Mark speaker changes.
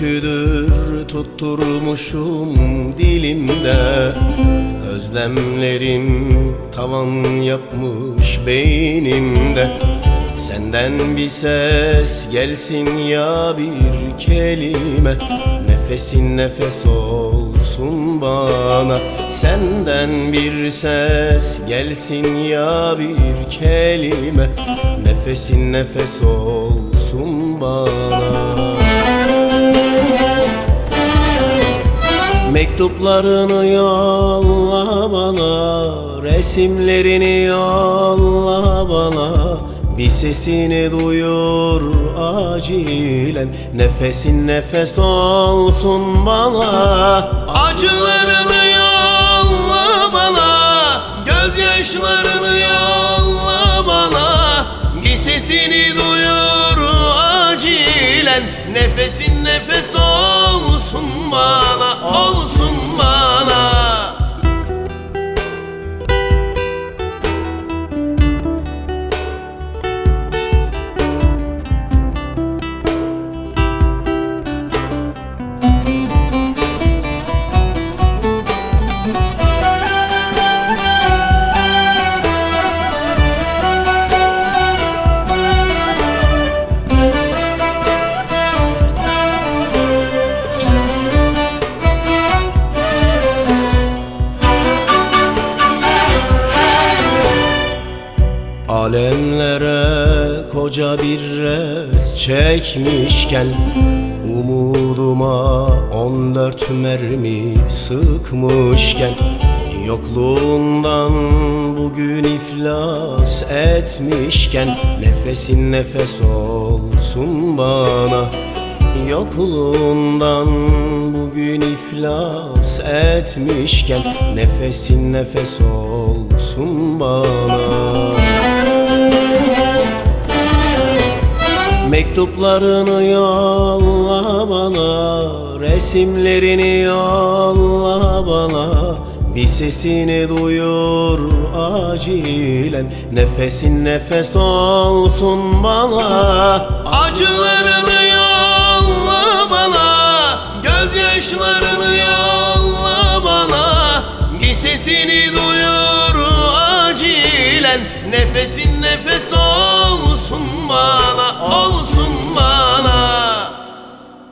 Speaker 1: türküdür tutturmuşum dilimde. Özlemlerim tavan yapmış beynimde. Senden bir ses gelsin ya bir kelime. Nefesin nefes olsun bana. Senden bir ses gelsin ya bir kelime. Nefesin nefes olsun bana Mektuplarını yolla bana Resimlerini yolla bana. Bir sesini duyur acilen Nefesin nefes olsun bana. Acılarını yolla bana Gözyaşlarını yolla bana. Bir sesini duyur acilen Nefesin nefes olsun bana Alemlere koca bir res çekmişken Umuduma on dört mermi sıkmışken Yokluğundan bugün iflas etmişken Nefesin nefes olsun bana Yokluğundan bugün iflas etmişken Nefesin nefes olsun bana Mektuplarını yolla bana Resimlerini yolla bana. Bir sesini duyur acilen Nefesin nefes olsun bana. Acılarını yolla bana Gözyaşlarını yolla Nefesin nefes olsun bana Olsun bana